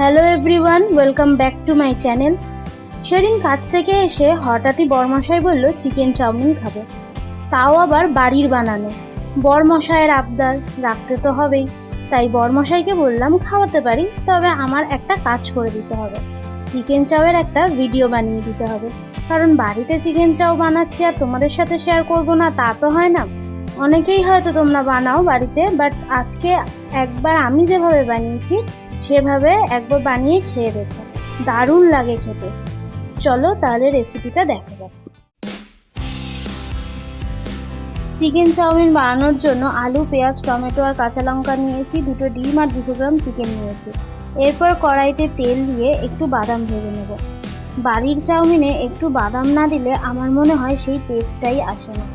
Hello everyone welcome back to my channel সেদিন কাজ থেকে এসে হঠাৎই বরমশাই বলল চিকেন চাউমিন খাবে। তাও আবার বাড়ির বানানো। বরমশাইয়ের আবদার রাখতে তো হবেই। তাই বরমশাইকে বললাম, খাওয়াতে পারি, তবে আমার একটা কাজ করে দিতে হবে। চিকেন চাউয়ের একটা ভিডিও বানিয়ে দিতে হবে। কারণ বাড়িতে চিকেন চাউ বানাচ্ছি আর তোমাদের সাথে শেয়ার করব না, তা তো হয় না। অনেকেই হয়তো তোমরা বানাও বাড়িতে বাট আজকে একবার আমি যেভাবে বানিয়েছি সেভাবে একবার বানিয়ে খেয়ে দেখো। দারুণ লাগে খেতে। চলো তাহলে রেসিপিটা দেখা যাক। চিকেন চাউমিন বানানোর জন্য আলু, পেঁয়াজ, টমেটো আর কাঁচা লঙ্কা নিয়েছি, দুটো ডিম আর দুশো গ্রাম চিকেন নিয়েছি। এরপর কড়াইতে তেল দিয়ে একটু বাদাম ভেজে নেব। বাড়ির চাউমিনে একটু বাদাম না দিলে আমার মনে হয় সেই টেস্টটাই আসে না।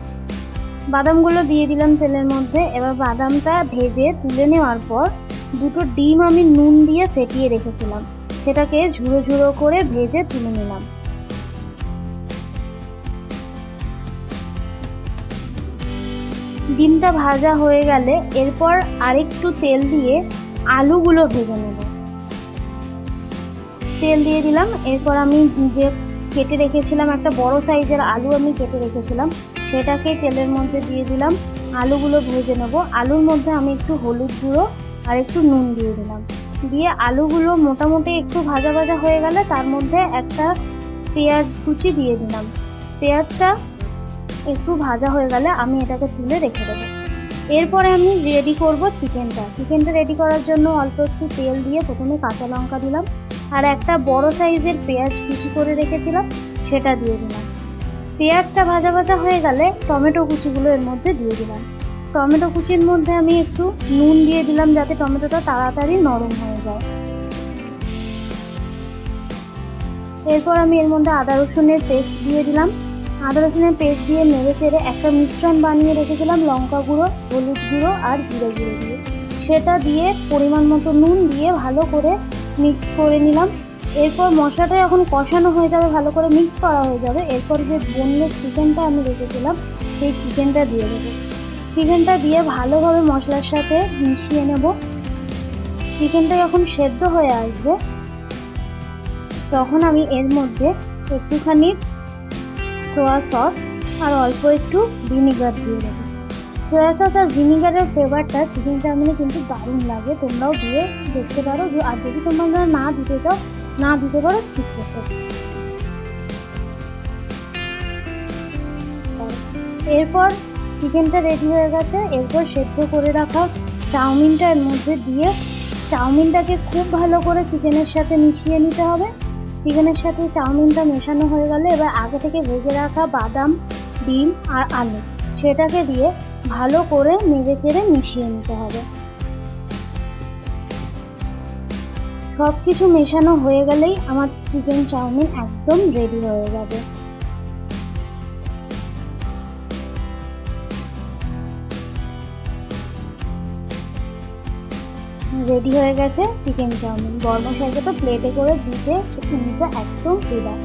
বাদামগুলো দিয়ে দিলাম তেলের মধ্যে। এবার বাদামটা ভেজে তুলে নেওয়ার পর দুটো ডিম আমি নুন দিয়ে ফেটিয়ে রেখেছিলাম। সেটাকে ঝুড়ো ঝুড়ো করে ভেজে তুলে নিলাম। ডিমটা ভাজা হয়ে গেলে এরপর আরেকটু তেল দিয়ে আলুগুলো ভেজে নেব। তেল দিয়ে দিলাম। এরপর আমি যে কেটে রেখেছিলাম, একটা বড় সাইজের আলু আমি কেটে রেখেছিলাম, সেটাকে তেলের মধ্যে দিয়ে দিলাম। আলুগুলো ভেজে নেব। আলুর মধ্যে আমি একটু হলুদ গুঁড়ো আর একটু নুন দিয়ে দিলাম। দিয়ে আলুগুলো মোটামুটি একটু ভাজা ভাজা হয়ে গেলে তার মধ্যে একটা পেঁয়াজ কুচি দিয়ে দিলাম। পেঁয়াজটা একটু ভাজা হয়ে গেলে আমি এটাকে তুলে রেখে দেবো। এরপরে আমি রেডি করব চিকেনটা। চিকেনটা রেডি করার জন্য অল্প একটু তেল দিয়ে প্রথমে কাঁচা লঙ্কা দিলাম আর একটা বড় সাইজের পেঁয়াজ কুচি করে রেখেছিলাম, সেটা দিয়ে দিলাম। পেঁয়াজটা ভাজা ভাজা হয়ে গেলে টমেটো কুচিগুলো এর মধ্যে দিয়ে দিলাম। টমেটো কুচির মধ্যে আমি একটু নুন দিয়ে দিলাম যাতে টমেটোটা তাড়াতাড়ি নরম হয়ে যায়। এরপর আমি এর মধ্যে আদা রসুনের পেস্ট দিয়ে দিলাম। আদা রসুনের পেস্ট দিয়ে নেড়ে চেড়ে একটা মিশ্রণ বানিয়ে রেখেছিলাম লঙ্কা গুঁড়ো, হলুদ গুঁড়ো আর জিরে গুঁড়ো দিয়ে। সেটা দিয়ে পরিমাণ মতো নুন দিয়ে ভালো করে মিক্স করে নিলাম। এরপর মশলাটা যখন কষানো হয়ে যাবে, ভালো করে মিক্স করা হয়ে যাবে, এরপর যে বোনলেস চিকেনটা আমি রেখেছিলাম, সেই চিকেনটা দিয়ে দেবো। চিকেনটা দিয়ে ভালোভাবে মশলার সাথে মিশিয়ে নেব। চিকেনটা যখন সেদ্ধ হয়ে আসবে, তখন আমি এর মধ্যে একটুখানি সোয়া সস আর অল্প একটু ভিনিগার দিয়ে দেবো। সোয়া সস আর ভিনিগারের ফ্লেভারটা চিকেন চাউমিনে কিন্তু দারুণ লাগে। তোমরাও দিয়ে দেখতে পারো। আর যদি তোমরা না দিতে চাও, না দিতে পারো স্কিপ করতে এরপর চিকেনটা রেডি হয়ে গেছে। এরপর সেদ্ধ করে রাখা চাউমিনটা এর মধ্যে দিয়ে চাউমিনটাকে খুব ভালো করে চিকেনের সাথে মিশিয়ে নিতে হবে। চিকেনের সাথে চাউমিনটা মেশানো হয়ে গেলে এবার আগে থেকে ভেজে রাখা বাদাম, ডিম আর আলু সেটাকে দিয়ে ভালো করে নেড়ে চেড়ে মিশিয়ে নিতে হবে। সব কিছু মেশানো হয়ে গেলেই আমার চিকেন চাউমিন একদম রেডি হয়ে যাবে। রেডি হয়ে গেছে চিকেন চাউমিন বর্মশাইকে তো প্লেটে করে দিতে সেটা একদম ফিরা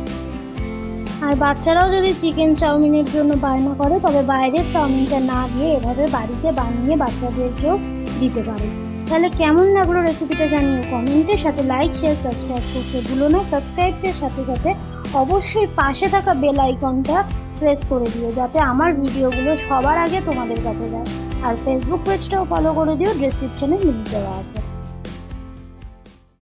আর বাচ্চারাও যদি চিকেন চাউমিনের জন্য বায়না করে, তবে বাইরের চাউমিনটা না দিয়ে এভাবে বাড়িতে বানিয়ে বাচ্চাদেরকেও দিতে পারে। তাহলে কেমন লাগল রেসিপিটা জানিও কমেন্টের সাথে লাইক শেয়ার সাবস্ক্রাইব করতে ভুলো না। সাবস্ক্রাইবের সাথে সাথে অবশ্যই পাশে থাকা বেল আইকনটা প্রেস করে দিও, যাতে আমার ভিডিওগুলো সবার আগে তোমাদের কাছে যায়। আর ফেসবুক পেজটাও ফলো করে দিও ডিসক্রিপশনে লিঙ্ক দেওয়া আছে।